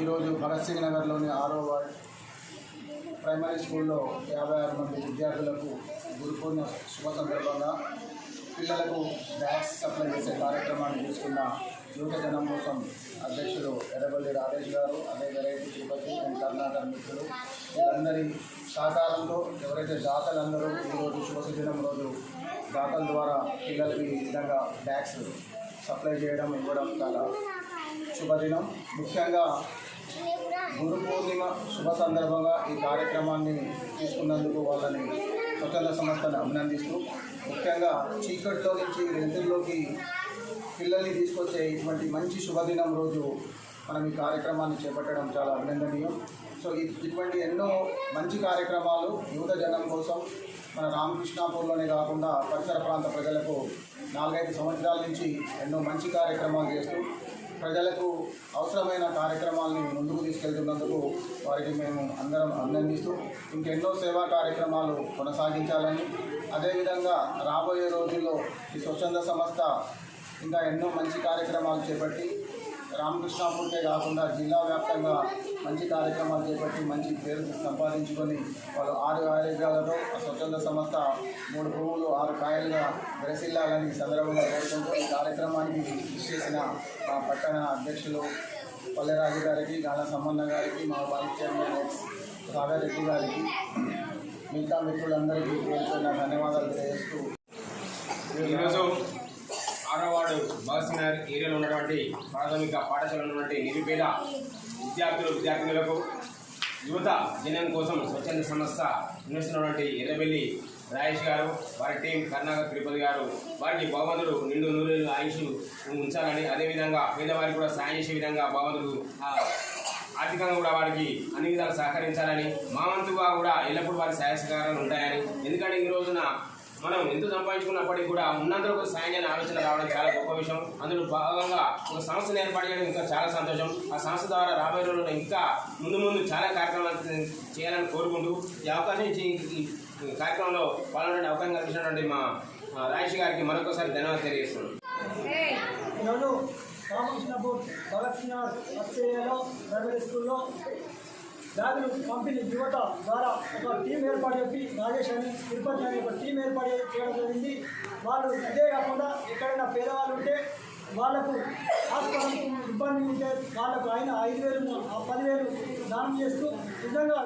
ఈరోజు భగత్ సింగ్ నగర్లోని ఆరో వార్డ్ ప్రైమరీ స్కూల్లో యాభై ఆరు మంది విద్యార్థులకు గురుకున్న శుభ సందర్భంగా పిల్లలకు బ్యాగ్స్ సప్లై చేసే కార్యక్రమాన్ని తీసుకున్న యువత జనం కోసం అధ్యక్షుడు ఎర్రబల్లి రాజేష్ గారు అదే వెరైటీ తిరుపతి అండ్ కర్ణాటక మిత్రులు. వీళ్ళందరి సహకారంతో ఎవరైతే దాతలందరూ ఈరోజు శుభదినం రోజు దాతల ద్వారా పిల్లలకి ఈ విధంగా బ్యాగ్స్ సప్లై చేయడం ఇవ్వడం చాలా శుభదినం. ముఖ్యంగా గురు పూర్ణిమ శుభ సందర్భంగా ఈ కార్యక్రమాన్ని తీసుకున్నందుకు వాళ్ళని స్వచ్ఛంద సంస్థను అభినందిస్తూ ముఖ్యంగా చీకట్లో నుంచి వెలుతుల్లోకి పిల్లల్ని తీసుకొచ్చే ఇటువంటి మంచి శుభదినం రోజు మనం ఈ కార్యక్రమాన్ని చేపట్టడం చాలా అభినందనీయం. సో ఇటువంటి ఎన్నో మంచి కార్యక్రమాలు యువత జనం కోసం మన రామకృష్ణాపూర్లోనే కాకుండా పరిసర ప్రాంత ప్రజలకు నాలుగైదు సంవత్సరాల నుంచి ఎన్నో మంచి కార్యక్రమాలు చేస్తూ ప్రజలకు అవసరమైన కార్యక్రమాలను ముందుకు తీసుకెళ్తున్నందుకు వారికి మేము అందరం అభినందిస్తూ ఇంకెన్నో సేవా కార్యక్రమాలు కొనసాగించాలని. అదేవిధంగా రాబోయే రోజుల్లో ఈ స్వచ్ఛంద సంస్థ ఇంకా ఎన్నో మంచి కార్యక్రమాలు చేపట్టి రామకృష్ణాపూర్కే కాకుండా జిల్లా వ్యాప్తంగా మంచి కార్యక్రమాలు చేపట్టి మంచి పేరు సంపాదించుకొని వాళ్ళు ఆరు ఆరోగ్యాలతో స్వచ్ఛంద సంస్థ మూడు భూములు ఆరు కాయలుగా విరసిల్లాలని సందర్భంగా కోరుకుంటూ ఈ కార్యక్రమానికి కృషి చేసిన మా పట్టణ అధ్యక్షులు పల్లెరాజు గారికి గాల సంబంధ గారికి మా vice chairman ex Sagar Reddy గారికి మిగతా మిత్రులందరికీ పేరుపైన ధన్యవాదాలు తెలియజేస్తూ ఈరోజు ఆరో వార్డు భగత్ నగర్ ఏరియాలో ఉన్నటువంటి ప్రాథమిక పాఠశాలలో ఉన్నటువంటి నిరుపేద విద్యార్థులు విద్యార్థినులకు యువత జనం కోసం స్వచ్ఛంద సంస్థ నిర్వహిస్తున్నటువంటి ఎర్రబెల్లి రాయేష్ గారు వారి టీం కర్ణాకర్ తిరుపతి గారు వారికి భగవంతుడు నిండు నూరు ఆయుష్ ఉంచాలని అదేవిధంగా పేదవారికి కూడా సాయం చేసే విధంగా భగవంతుడు ఆ, ఆర్థికంగా కూడా వారికి అన్ని విధాలు సహకరించాలని మా వంతుగా కూడా ఎల్లప్పుడూ వారి సహాయ సహకారాలు ఉంటాయని. ఎందుకంటే ఈ రోజున మనం ఎంత సంపాదించుకున్నప్పటికీ కూడా ఉన్నంతలో ఒక సాయం చేయని ఆలోచన రావడం చాలా గొప్ప విషయం. అందులో భాగంగా ఒక సంస్థను ఏర్పాటు చేయడం ఇంకా చాలా సంతోషం. ఆ సంస్థ ద్వారా రాబోయే రోజుల్లో ఇంకా ముందు ముందు చాలా కార్యక్రమాలు చేయాలని కోరుకుంటూ ఈ అవకాశం ఇచ్చి ఈ కార్యక్రమంలో పాల్గొనే అవకాశం కల్పించినటువంటి మా రాజేష్ గారికి మరొకసారి ధన్యవాదాలు తెలియజేస్తున్నాను. ఈరోజు రామకృష్ణపూర్ భగత్ సింగ్ ఆస్ట్రేలియాలో స్కూల్లో. బ్యాగులు పంపిణీ యువత ద్వారా ఒక టీం ఏర్పాటు చేసి రాజేష్ అని తిరుపతి అని ఒక టీం ఏర్పాటు చేయడం జరిగింది. వాళ్ళు ఇదే కాకుండా ఎక్కడైనా పేదవాళ్ళు ఉంటే వాళ్ళకు హాస్పిటల్ ఇబ్బంది ఉంటే వాళ్ళకు ఆయన ఐదు వేలు ఆ పదివేలు దానం చేస్తూ నిజంగా